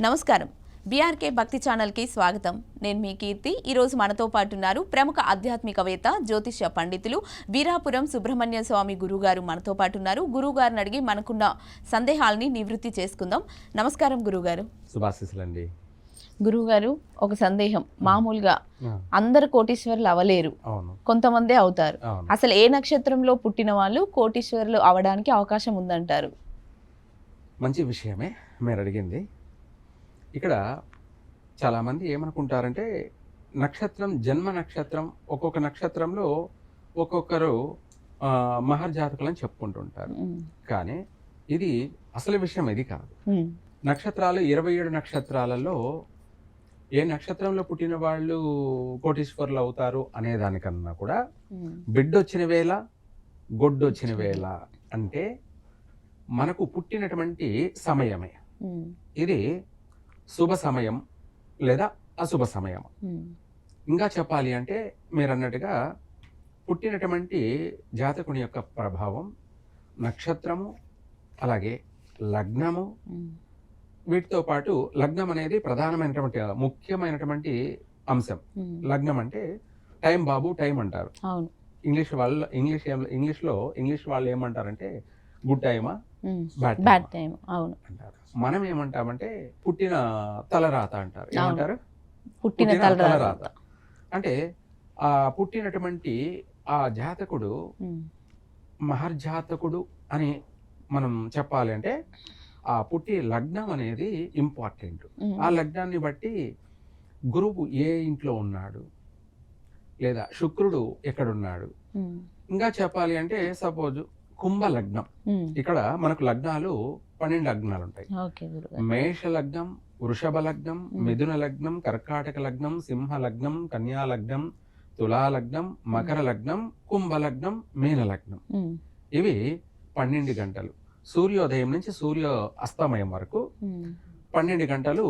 నమస్కారం. బీఆర్కే భక్తి ఛానల్కి స్వాగతం. నేను మీ కీర్తి. ఈరోజు మనతో పాటు ఉన్నారు ప్రముఖ ఆధ్యాత్మికవేత్త జ్యోతిష్య పండితులు వీరాపురం సుబ్రహ్మణ్య స్వామి గురుగారు మనతో పాటు ఉన్నారు గురుగారిని అడిగి మనకున్న సందేహాలని నివృత్తి చేసుకుందాం. నమస్కారం గురుగారు. శుభాశీస్సులండి. గురుగారు ఒక సందేహం. మామూలుగా అందరు కోటీశ్వరులు అవలేరు. కొంతమందే అవుతారు. అసలు ఏ నక్షత్రంలో పుట్టిన వాళ్ళు కోటీశ్వరులు అవడానికి అవకాశం ఉందంటారు? మంచి విషయమే మీరు అడిగింది. ఇక్కడ చాలామంది ఏమనుకుంటారంటే నక్షత్రం జన్మ నక్షత్రం ఒక్కొక్క నక్షత్రంలో ఒక్కొక్కరు మహర్జాతకులని చెప్పుకుంటుంటారు. కానీ ఇది అసలు విషయం ఇది కాదు. నక్షత్రాలు ఇరవై ఏడు నక్షత్రాలలో ఏ నక్షత్రంలో పుట్టిన వాళ్ళు కోటీశ్వరులు అవుతారు అనే దానికన్నా కూడా ఉమ్, బిడ్డ వచ్చిన వేళ గొడ్డొచ్చిన వేళ అంటే మనకు పుట్టినటువంటి సమయమే. ఇది శుభ సమయం లేదా అశుభ సమయం. ఇంకా చెప్పాలి అంటే మీరు అన్నట్టుగా పుట్టినటువంటి జాతకుని యొక్క ప్రభావం నక్షత్రము అలాగే లగ్నము. వీటితో పాటు లగ్నం అనేది ప్రధానమైనటువంటి ముఖ్యమైనటువంటి అంశం. లగ్నం అంటే టైం బాబు టైం అంటారు. ఇంగ్లీష్ వాళ్ళు ఇంగ్లీష్ ఇంగ్లీష్లో ఇంగ్లీష్ వాళ్ళు ఏమంటారంటే గుడ్ టైమా? బ్యాడ్ బ్యాడ్ టైం అవును. అంటారు. మనం ఏమంటామంటే పుట్టిన తలరాత అంటారు. ఏమంటారు? పుట్టిన తలరాత. అంటే ఆ పుట్టినటువంటి ఆ జాతకుడు మహర్జాతకుడు అని మనం చెప్పాలి అంటే ఆ పుట్టి లగ్నం అనేది ఇంపార్టెంట్. ఆ లగ్నాన్ని బట్టి గురువు ఏ ఇంట్లో ఉన్నాడు? లేదా శుక్రుడు ఎక్కడున్నాడు? ఇంకా చెప్పాలి అంటే సపోజ్ కుంభ లగ్నం. ఇక్కడ మనకు లగ్నాలు పన్నెండు లగ్నాలు ఉంటాయి మేష లగ్నం వృషభ లగ్నం. మిథున లగ్నం కర్కాటక లగ్నం సింహ లగ్నం కన్యా లగ్నం తులా లగ్నం మకర లగ్నం కుంభ లగ్నం మీన లగ్నం ఇవి పన్నెండు గంటలు. సూర్యోదయం నుంచి సూర్య అస్తమయం వరకు పన్నెండు గంటలు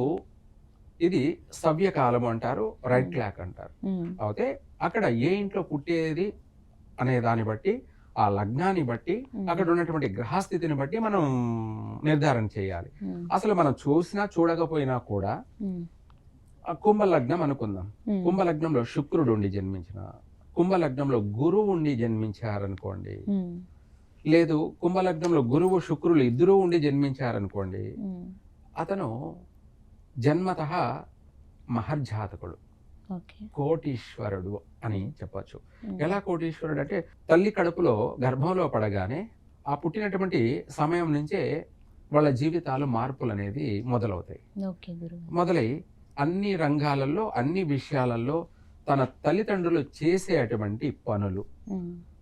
ఇది సవ్యకాలం అంటారు రైట్. క్లాక్ అంటారు. అయితే అక్కడ ఏ ఇంట్లో పుట్టేది అనే దాన్ని బట్టి ఆ లగ్నాన్ని బట్టి అక్కడ ఉన్నటువంటి గ్రహస్థితిని బట్టి మనం నిర్ధారణ చేయాలి. అసలు మనం చూసినా చూడకపోయినా కూడా కుంభ లగ్నం అనుకుందాం. కుంభ లగ్నంలో శుక్రుడు ఉండి జన్మించిన కుంభ లగ్నంలో గురువు ఉండి జన్మించారనుకోండి లేదు కుంభ లగ్నంలో గురువు శుక్రులు ఇద్దరూ ఉండి జన్మించారనుకోండి అతను జన్మత మహర్జాతకుడు. కోటీశ్వరుడు అని చెప్పొచ్చు. ఎలా కోటీశ్వరుడు అంటే తల్లి కడుపులో గర్భంలో పడగానే ఆ పుట్టినటువంటి సమయం నుంచే వాళ్ళ జీవితాలు మార్పులు అనేది మొదలవుతాయి మొదలై అన్ని రంగాలలో అన్ని విషయాలలో తన తల్లిదండ్రులు చేసేటువంటి పనులు.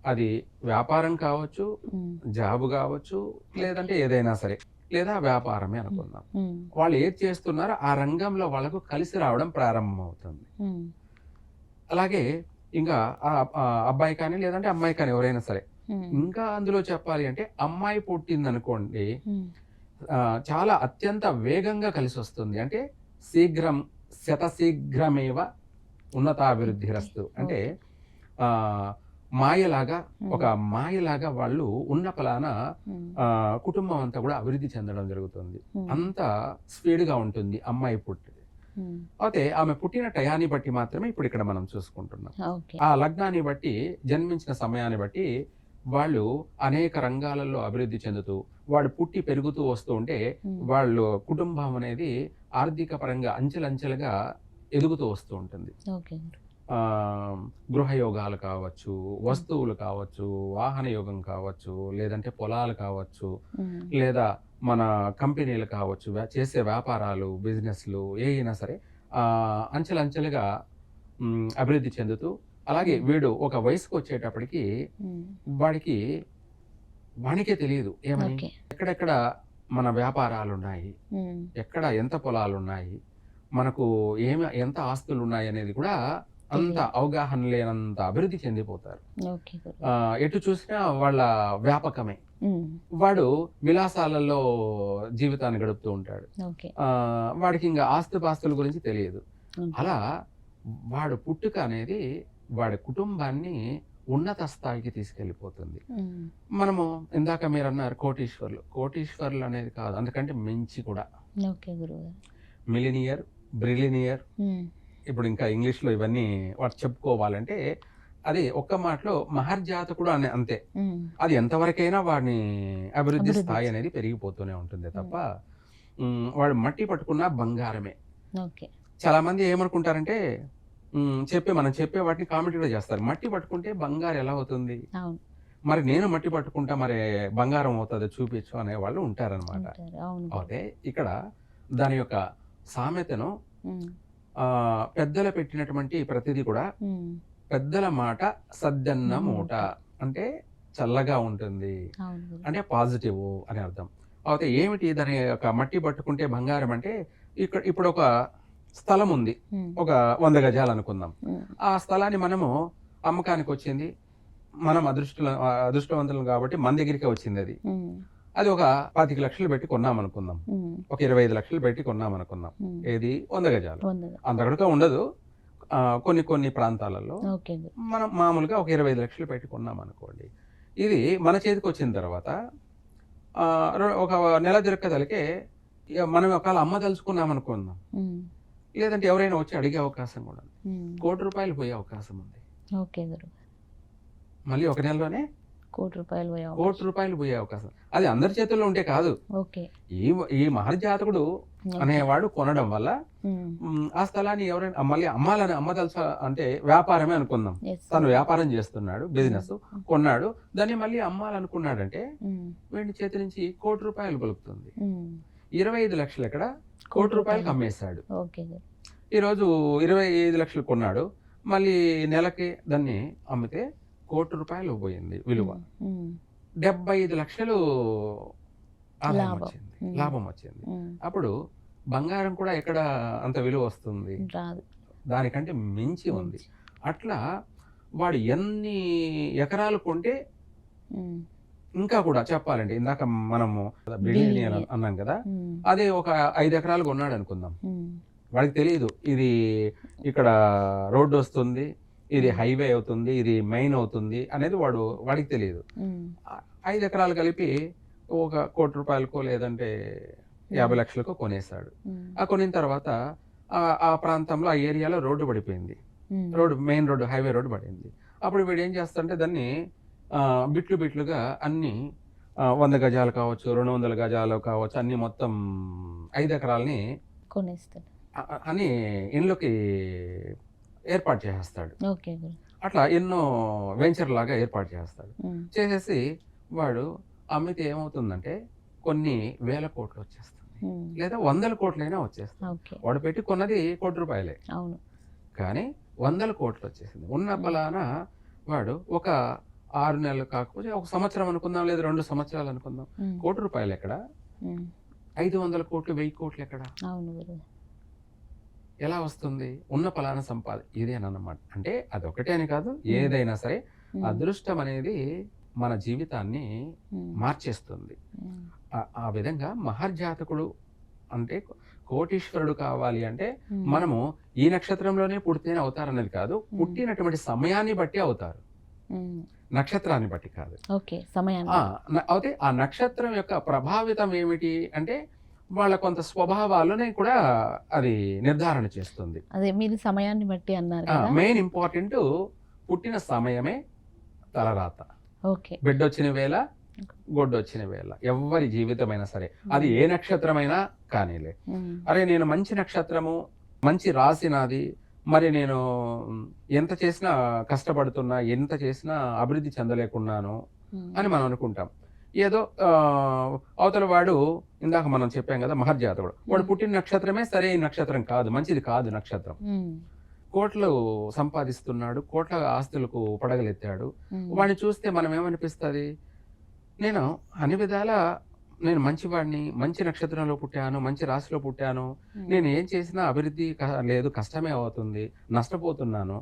అది వ్యాపారం కావచ్చు జాబ్ కావచ్చు లేదంటే ఏదైనా సరే. లేదా వ్యాపారమే అనుకుందాం. వాళ్ళు ఏది చేస్తున్నారో ఆ రంగంలో వాళ్ళకు కలిసి రావడం ప్రారంభమవుతుంది. అలాగే ఇంకా అబ్బాయి కానీ లేదంటే అమ్మాయి కానీ ఎవరైనా సరే ఇంకా అందులో చెప్పాలి అంటే అమ్మాయి పుట్టింది అనుకోండి ఉమ్, ఆ, చాలా అత్యంత వేగంగా కలిసి వస్తుంది. అంటే శీఘ్రం శతశీఘ్రమేవ ఉన్నతాభివృద్ధి రస్తు అంటే ఆ మాయలాగా ఒక మాయలాగా వాళ్ళు ఉన్న ఫలాన కుటుంబం అంతా కూడా అభివృద్ధి చెందడం జరుగుతుంది. అంత స్పీడ్గా ఉంటుంది అమ్మాయి పుట్టి అయితే ఆమె పుట్టిన టయాన్ని బట్టి మాత్రమే ఇప్పుడు ఇక్కడ మనం చూసుకుంటున్నాం. ఆ లగ్నాన్ని బట్టి జన్మించిన సమయాన్ని బట్టి వాళ్ళు అనేక రంగాలలో అభివృద్ధి చెందుతూ వాడు పుట్టి పెరుగుతూ వస్తూ ఉంటే వాళ్ళు కుటుంబం అనేది ఆర్థిక పరంగా అంచెలంచెలుగా ఎదుగుతూ వస్తూ ఉంటుంది. గృహయోగాలు కావచ్చు వస్తువులు కావచ్చు వాహన యోగం కావచ్చు లేదంటే పొలాలు కావచ్చు లేదా మన కంపెనీలు కావచ్చు చేసే వ్యాపారాలు బిజినెస్లు ఏ అయినా సరే అంచెలంచెలుగా అభివృద్ధి చెందుతూ అలాగే వీడు ఒక వయసుకు వచ్చేటప్పటికి వాడికి వానికే తెలియదు. ఏమని? ఎక్కడెక్కడ మన వ్యాపారాలు ఉన్నాయి ఎక్కడ ఎంత పొలాలు ఉన్నాయి మనకు ఏమి ఎంత ఆస్తులు ఉన్నాయి అనేది కూడా అంత. అవగాహన లేనంత అభివృద్ధి చెందిపోతారు. ఎటు చూసినా వాళ్ళ వ్యాపకమే. వాడు విలాసాలలో జీవితాన్ని గడుపుతూ ఉంటాడు. వాడికి ఇంకా ఆస్తుపాస్తుల గురించి తెలియదు. అలా వాడు పుట్టుక అనేది వాడి కుటుంబాన్ని ఉన్నత స్థాయికి తీసుకెళ్ళిపోతుంది. మనము ఇందాక మీరు అన్నారు కోటీశ్వర్లు. కోటీశ్వర్లు అనేది కాదు అందుకంటే మించి కూడా. మిలినియర్ బ్రిలినియర్ ఇప్పుడు ఇంకా ఇంగ్లీష్లో ఇవన్నీ వాటి చెప్పుకోవాలంటే అది ఒక్క మాటలో మహర్జాతకుడు అనే అంతే. అది ఎంతవరకైనా వాడిని అభివృద్ధి. స్థాయి అనేది పెరిగిపోతూనే ఉంటుంది తప్ప వాడు మట్టి పట్టుకున్న బంగారమే. చాలా మంది ఏమనుకుంటారంటే చెప్పే మనం చెప్పే వాటిని కామెంట్ కూడా చేస్తారు. మట్టి పట్టుకుంటే బంగారం ఎలా అవుతుంది? మరి నేను మట్టి పట్టుకుంటా మరి బంగారం అవుతుంది చూపించు అనే వాళ్ళు ఉంటారనమాట అయితే ఇక్కడ దాని యొక్క సామెతను పెద్దలు పెట్టినటువంటి ప్రతిదీ కూడా పెద్దల మాట సద్దన్న మూట అంటే చల్లగా ఉంటుంది. అంటే పాజిటివ్ అని అర్థం. అయితే ఏమిటి దాని యొక్క మట్టి పట్టుకుంటే బంగారం అంటే ఇక్కడ ఇప్పుడు ఒక స్థలం ఉంది. ఒక వంద గజాలు అనుకుందాం. ఆ స్థలాన్ని మనము అమ్మకానికి వచ్చింది మనం అదృష్ట అదృష్టవంతులం కాబట్టి మన దగ్గరికి వచ్చింది అది. అది ఒక పాతిక లక్షలు పెట్టి కొన్నాం అనుకుందాం ఒక ఇరవై ఐదు లక్షలు పెట్టి కొన్నాం అనుకుందాం. ఏది? వంద గజాలు అంతకడతో ఉండదు. కొన్ని కొన్ని ప్రాంతాలలో మనం మామూలుగా ఒక ఇరవై ఐదు లక్షలు పెట్టి కొన్నాం అనుకోండి ఇది మన చేతికి వచ్చిన తర్వాత ఒక నెల తిరక్కదలికే ఇక మనం ఒకవేళ అమ్మదలుచుకున్నాం అనుకుందాం లేదంటే ఎవరైనా వచ్చి అడిగే అవకాశం కూడా ఉంది. కోటి రూపాయలు పోయే అవకాశం ఉంది. మళ్ళీ ఒక నెలలోనే కోటి రూపాయలు పోయే అవకాశం. కోటి రూపాయలు పోయే అవకాశం. అది అందరి చేతుల్లో ఉంటే కాదు. ఓకే. ఈ ఈ మహర్జాతకుడు. అనేవాడు కొనడం వల్ల ఉమ్, మ్, ఆ స్థలాన్ని ఎవరైనా మళ్ళీ అమ్మాలని అమ్మదలస అంటే వ్యాపారమే అనుకుందాం. Yes. తను వ్యాపారం చేస్తున్నాడు బిజినెస్ కొన్నాడు. దాన్ని మళ్ళీ అమ్మాలనుకున్నాడంటే ఉమ్, వీడి చేతి నుంచి కోటి రూపాయలు పలుకుతుంది. ఉమ్, ఇరవై ఐదు లక్షలు ఎక్కడ? కోటి రూపాయలకు అమ్మేశాడు ఓకే గురు ఈరోజు ఇరవై ఐదు లక్షలు కొన్నాడు. మళ్ళీ నెలకి దాన్ని అమ్మితే కోటి రూపాయలు పోయింది విలువ. డెబ్బై ఐదు లక్షలు ఆదాయం లాభం. వచ్చింది. లాభం వచ్చింది. అప్పుడు బంగారం కూడా ఎక్కడ అంత విలువ వస్తుంది? దానికంటే మించి ఉంది. అట్లా వాడు ఎన్ని ఎకరాలు కొంటే ఇంకా కూడా చెప్పాలంటే ఇందాక మనము బిలియనియర్. అన్నాం కదా అదే ఒక ఐదు ఎకరాలు కొన్నాడు అనుకుందాం. వాడికి తెలియదు ఇది ఇక్కడ రోడ్డు వస్తుంది ఇది హైవే అవుతుంది ఇది మెయిన్ అవుతుంది అనేది వాడు వాడికి తెలియదు. ఐదు ఎకరాలు కలిపి ఒక కోటి రూపాయలకో లేదంటే యాభై లక్షలకో కొనేశాడు. ఉమ్, ఆ కొనిన తర్వాత ఆ- ప్రాంతంలో ఆ ఏరియాలో రోడ్డు పడిపోయింది. Road main road highway road పడింది. అప్పుడు వీడు ఏం చేస్తాడంటే దాన్ని బిట్లు బిట్లుగా అన్ని వంద గజాలు కావచ్చు రెండు వందల గజాలు కావచ్చు అన్ని మొత్తం ఐదు ఎకరాలని కొనేస్తాడు. అని ఇండ్లకి ఏర్పాటు చేసేస్తాడు. అట్లా ఎన్నో వెంచర్ లాగా ఏర్పాటు చేస్తాడు. చేసేసి వాడు అమ్మితే ఏమవుతుందంటే కొన్ని వేల కోట్లు వచ్చేస్తుంది లేదా వందల కోట్లైనా వచ్చేస్తుంది వాడు పెట్టి కొన్నది కోటి రూపాయలే. అవును. కానీ వందల కోట్లు వచ్చేసింది. ఉన్న పలానా వాడు ఒక ఆరు నెలలు కాకపోతే ఒక సంవత్సరం అనుకుందాం లేదా రెండు సంవత్సరాలు అనుకుందాం. కోటి రూపాయలు ఎక్కడ? ఐదు వందల కోట్లు వెయ్యి కోట్లు ఎక్కడ? ఎలా వస్తుంది? ఉన్న పలానా సంపాద ఇదేనన్నమాట అంటే అదొకటే అని కాదు ఏదైనా సరే అదృష్టం అనేది మన జీవితాన్ని మార్చేస్తుంది. ఆ- విధంగా మహర్జాతకుడు అంటే కోటీశ్వరుడు కావాలి అంటే మనము ఈ నక్షత్రంలోనే పుడితేనే అవుతారనేది కాదు పుట్టినటువంటి సమయాన్ని బట్టి అవుతారు. నక్షత్రాన్ని బట్టి కాదు. అయితే ఆ నక్షత్రం యొక్క ప్రభావితం ఏమిటి అంటే వాళ్ళ కొంత స్వభావాలని కూడా అది నిర్ధారణ చేస్తుంది. అదే మీరు సమయాన్ని బట్టి అన్నారు మెయిన్ ఇంపార్టెంట్ పుట్టిన సమయమే తలరాత. ఓకే. బిడ్డ వచ్చిన వేళ గొడ్డు వచ్చిన వేళ ఎవరి జీవితమైనా సరే. అది ఏ నక్షత్రమైనా కానీలే. అరే నేను మంచి నక్షత్రము మంచి రాశి నాది మరి నేను ఎంత చేసినా కష్టపడుతున్నా ఎంత చేసినా అభివృద్ధి చెందలేకున్నాను అని మనం అనుకుంటాం. ఏదో అవతల వాడు ఇందాక మనం చెప్పాం కదా మహర్జాతకుడు. వాడు. పుట్టిన నక్షత్రమే సరైన నక్షత్రం కాదు మంచిది కాదు నక్షత్రం. కోట్లు సంపాదిస్తున్నాడు కోట్ల ఆస్తులకు పడగలెత్తాడు. వాడిని చూస్తే మనం ఏమనిపిస్తుంది? నేను అన్ని విధాల నేను మంచివాడిని మంచి నక్షత్రంలో పుట్టాను మంచి రాశిలో పుట్టాను. నేను ఏం చేసినా అభివృద్ధి లేదు కష్టమే అవుతుంది నష్టపోతున్నాను.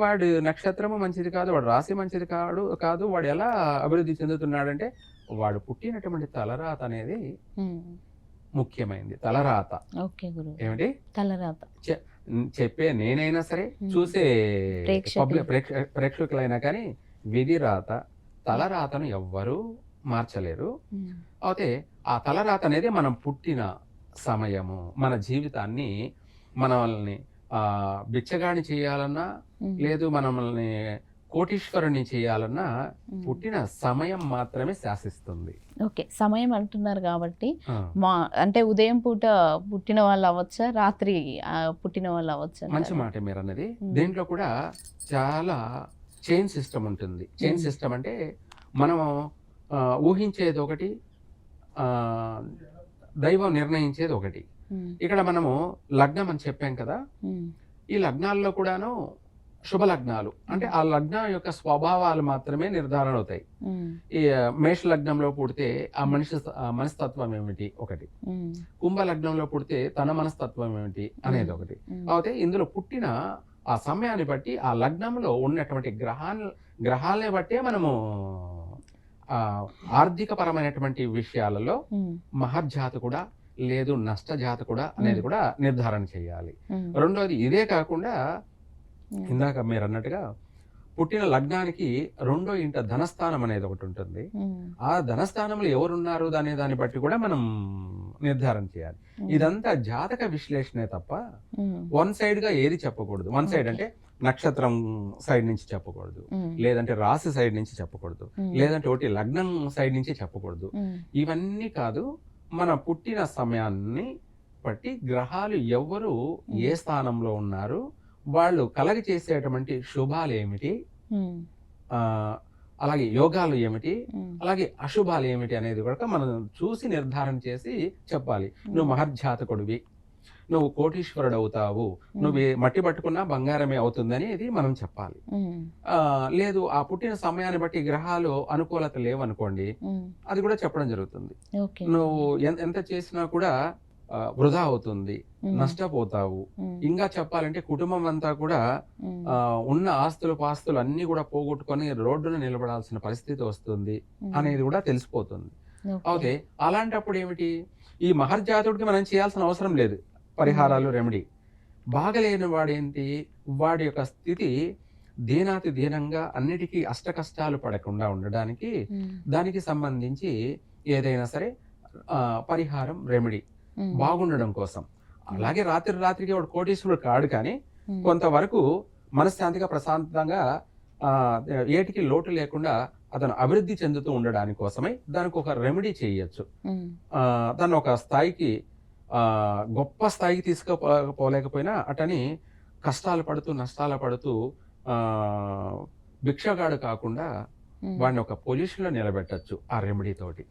వాడు నక్షత్రము మంచిది కాదు వాడు రాశి మంచిది కాదు కాదు వాడు ఎలా అభివృద్ధి చెందుతున్నాడంటే వాడు పుట్టినటువంటి తలరాత అనేది ఉమ్, ముఖ్యమైనది తలరాత. ఏమిటి? తలరాత. చెప్పే నేనైనా సరే. చూసే ప్రేక్షకులైనా కానీ విధి రాత తలరాతను ఎవ్వరూ మార్చలేరు. అయితే ఆ తలరాత అనేది మనం పుట్టిన సమయము మన జీవితాన్ని మనల్ని ఆ, బిచ్చగాని చేయాలన్నా లేదు మనల్ని కోటీశ్వరుని చేయాలన్నా. పుట్టిన సమయం మాత్రమే శాసిస్తుంది. ఓకే సమయం అంటున్నారు కాబట్టి మా అంటే ఉదయం పూట పుట్టిన వాళ్ళు అవ్వచ్చా? రాత్రి పుట్టిన వాళ్ళు అవ్వచ్చా? మంచి మాట మీరు అన్నది. దీంట్లో కూడా చాలా చైన్ సిస్టమ్ ఉంటుంది. చైన్. సిస్టమ్ అంటే మనం ఊహించేది ఒకటి ఆ, దైవం నిర్ణయించేది ఒకటి. ఇక్కడ మనము లగ్నం అని చెప్పాం కదా. ఈ లగ్నాల్లో కూడాను శుభ లగ్నాలు అంటే ఆ లగ్నం యొక్క స్వభావాలు మాత్రమే నిర్ధారణ అవుతాయి. ఈ మేష లగ్నంలో పుడితే ఆ మనిషి మనస్తత్వం ఏమిటి ఒకటి. కుంభ లగ్నంలో పుడితే తన మనస్తత్వం ఏమిటి అనేది ఒకటి. అయితే ఇందులో పుట్టిన ఆ సమయాన్ని బట్టి ఆ లగ్నంలో ఉన్నటువంటి గ్రహాల గ్రహాలని బట్టే మనము ఆ ఆర్థికపరమైనటువంటి విషయాలలో ఉమ్, మహర్జాతకుడా లేదు నష్టజాతకుడా అనేది మ్మ్. కూడా నిర్ధారణ చేయాలి. రెండోది ఇదే కాకుండా ఇందాక మీరు అన్నట్టుగా పుట్టిన లగ్నానికి రెండో ఇంట ధనస్థానం అనేది ఒకటి ఉంటుంది. ఉమ్, ఆ ధనస్థానంలో ఎవరున్నారు అనే దాన్ని బట్టి కూడా మనం నిర్ధారణ చేయాలి. ఉమ్, ఇదంతా జాతక విశ్లేషణే తప్ప ఉమ్, వన్ సైడ్గా ఏది చెప్పకూడదు. One side. అంటే నక్షత్రం సైడ్ నుంచి చెప్పకూడదు. లేదంటే రాశి సైడ్ నుంచి చెప్పకూడదు. లేదంటే ఒకటి లగ్నం సైడ్ నుంచి చెప్పకూడదు. ఇవన్నీ కాదు మన పుట్టిన సమయాన్ని బట్టి గ్రహాలు ఎవరు ఏ స్థానంలో ఉన్నారు వాళ్ళు కలగ చేసేటువంటి శుభాలు ఏమిటి? అలాగే యోగాలు ఏమిటి? అలాగే అశుభాలు ఏమిటి అనేది కూడా మనం చూసి నిర్ధారణ చేసి చెప్పాలి. నువ్వు మహర్జాతకుడివి. నువ్వు కోటీశ్వరుడు అవుతావు నువ్వు మట్టి పట్టుకున్నా బంగారమే అవుతుందని ఇది మనం చెప్పాలి. లేదు ఆ పుట్టిన సమయాన్ని బట్టి గ్రహాలు అనుకూలత లేవనుకోండి అది కూడా చెప్పడం జరుగుతుంది. నువ్వు ఎంత చేసినా కూడా వృధా అవుతుంది నష్టపోతావు. ఇంకా చెప్పాలంటే కుటుంబం అంతా కూడా ఉన్న ఆస్తులు పాస్తులు అన్ని కూడా పోగొట్టుకొని రోడ్డున నిలబడాల్సిన పరిస్థితి వస్తుంది అనేది కూడా తెలిసిపోతుంది. ఓకే. ఓకే అలాంటప్పుడు ఏమిటి? ఈ మహర్జాతుడికి మనం చేయాల్సిన అవసరం లేదు పరిహారాలు రెమెడీ. బాగలేని వాడేంటి? వాడి యొక్క స్థితి దీనాతి దీనంగా అన్నిటికీ అష్ట కష్టాలు పడకుండా ఉండడానికి దానికి సంబంధించి ఏదైనా సరే పరిహారం రెమెడీ. బాగుండడం కోసం. అలాగే రాత్రి రాత్రికి వాడు కోటీశ్వరుడు కాడు కానీ కొంతవరకు మనశ్శాంతిగా ప్రశాంతంగా ఆ, ఏటికి లోటు లేకుండా అతను అభివృద్ధి చెందుతూ ఉండడానికి కోసమై దానికి ఒక రెమెడీ చేయొచ్చు. దాన్ని ఒక స్థాయికి ఆ, గొప్ప స్థాయికి తీసుకుపోలేకపోయినా అటని కష్టాలు పడుతూ నష్టాలు పడుతూ ఆ, భిక్షగాడు కాకుండా. వాడిని ఒక పొజిషన్లో నిలబెట్టచ్చు ఆ రెమెడీ తోటి.